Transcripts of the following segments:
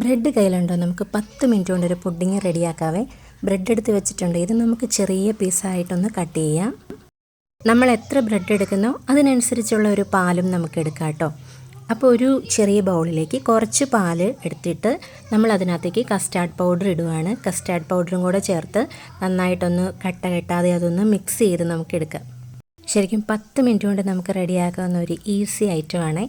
Bread കയ്യിലുണ്ടോ? നമുക്ക് പത്ത് minute കൊണ്ട് ഒരു പുഡിങ് റെഡിയാക്കാവേ. ബ്രെഡ് എടുത്ത് വെച്ചിട്ടുണ്ട്. ഇത് നമുക്ക് ചെറിയ പീസായിട്ടൊന്ന് കട്ട് ചെയ്യാം. നമ്മൾ എത്ര ബ്രെഡ് എടുക്കുന്നോ അതിനനുസരിച്ചുള്ള ഒരു പാലും നമുക്ക് എടുക്കാം കേട്ടോ. അപ്പോൾ ഒരു ചെറിയ ബൗളിലേക്ക് കുറച്ച് പാൽ എടുത്തിട്ട് നമ്മൾ അതിനകത്തേക്ക് കസ്റ്റാർഡ് പൗഡർ ഇടുവാണ്. കസ്റ്റാർഡ് പൗഡറും കൂടെ ചേർത്ത് നന്നായിട്ടൊന്ന് കട്ട കെട്ടാതെ അതൊന്ന് മിക്സ് ചെയ്ത് നമുക്ക് എടുക്കാം. ശരിക്കും പത്ത് മിനിറ്റ് കൊണ്ട് നമുക്ക് റെഡിയാക്കാവുന്ന ഒരു ഈസി ഐറ്റമാണ്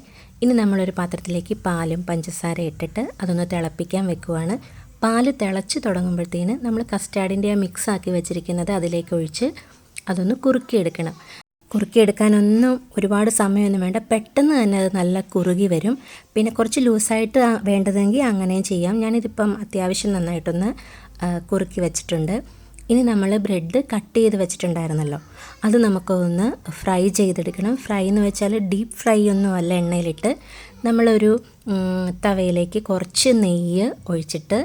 ഇനി നമ്മളൊരു പാത്രത്തിലേക്ക് പാലും പഞ്ചസാര ഇട്ടിട്ട് അതൊന്ന് തിളപ്പിക്കാൻ വെക്കുവാണ്. പാൽ തിളച്ച് തുടങ്ങുമ്പോഴത്തേന് നമ്മൾ കസ്റ്റാർഡിന്റെ ആ മിക്സ് ആക്കി വെച്ചിരിക്കുന്നത് അതിലേക്ക് ഒഴിച്ച് അതൊന്ന് കുറുക്കിയെടുക്കണം. കുറുക്കിയെടുക്കാനൊന്നും ഒരുപാട് സമയമൊന്നും വേണ്ട. പെട്ടെന്ന് തന്നെ അത് നല്ല കുറുകി വരും. പിന്നെ കുറച്ച് ലൂസായിട്ട് വേണ്ടതെങ്കിൽ അങ്ങനെയും ചെയ്യാം. ഞാനിതിപ്പം അത്യാവശ്യം നന്നായിട്ടൊന്ന് കുറുക്കി വെച്ചിട്ടുണ്ട്. ഇനി നമ്മൾ ബ്രെഡ് കട്ട് ചെയ്ത് വെച്ചിട്ടുണ്ടായിരുന്നല്ലോ. അത് നമുക്കൊന്ന് ഫ്രൈ ചെയ്തെടുക്കണം. ഫ്രൈ എന്ന് വെച്ചാൽ ഡീപ്പ് ഫ്രൈ ഒന്നുമല്ല എണ്ണയിലിട്ട്. നമ്മളൊരു തവയിലേക്ക് കുറച്ച് നെയ്യ് ഒഴിച്ചിട്ട്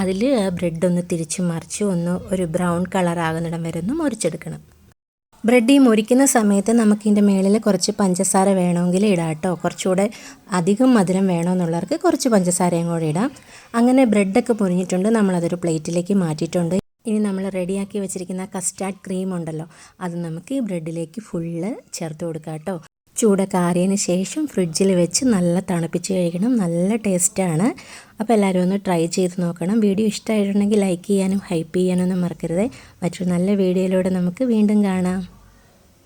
അതിൽ ബ്രെഡ് ഒന്ന് തിരിച്ച് മറിച്ച് ഒന്ന് ഒരു ബ്രൗൺ കളർ ആകുന്നിടം വരെ ഒന്ന് മുറിച്ചെടുക്കണം. ബ്രെഡ് ഈ മുറിക്കുന്ന സമയത്ത് നമുക്കിതിന്റെ മേളിൽ കുറച്ച് പഞ്ചസാര വേണമെങ്കിൽ ഇടാം കേട്ടോ. കുറച്ചുകൂടെ അധികം മധുരം വേണമെന്നുള്ളവർക്ക് കുറച്ച് പഞ്ചസാരയും കൂടെ ഇടാം. അങ്ങനെ ബ്രെഡൊക്കെ മുറിഞ്ഞിട്ടുണ്ട്. നമ്മളതൊരു പ്ലേറ്റിലേക്ക് മാറ്റിയിട്ടുണ്ട്. ഇനി നമ്മൾ റെഡിയാക്കി വെച്ചിരിക്കുന്ന കസ്റ്റാർഡ് ക്രീം ഉണ്ടല്ലോ അത് നമുക്ക് ഈ ബ്രെഡിലേക്ക് ഫുള്ള് ചേർത്ത് കൊടുക്കാം കേട്ടോ. ചൂടൊക്കെ ശേഷം ഫ്രിഡ്ജിൽ വെച്ച് നല്ല തണുപ്പിച്ച് കഴിക്കണം നല്ല ടേസ്റ്റാണ്. അപ്പോൾ എല്ലാവരും ഒന്ന് ട്രൈ ചെയ്ത് നോക്കണം. വീഡിയോ ഇഷ്ടമായിട്ടുണ്ടെങ്കിൽ ലൈക്ക് ചെയ്യാനും ഹൈപ്പ് ചെയ്യാനും ഒന്നും മറക്കരുത്. മറ്റൊരു നല്ല വീഡിയോയിലൂടെ നമുക്ക് വീണ്ടും കാണാം.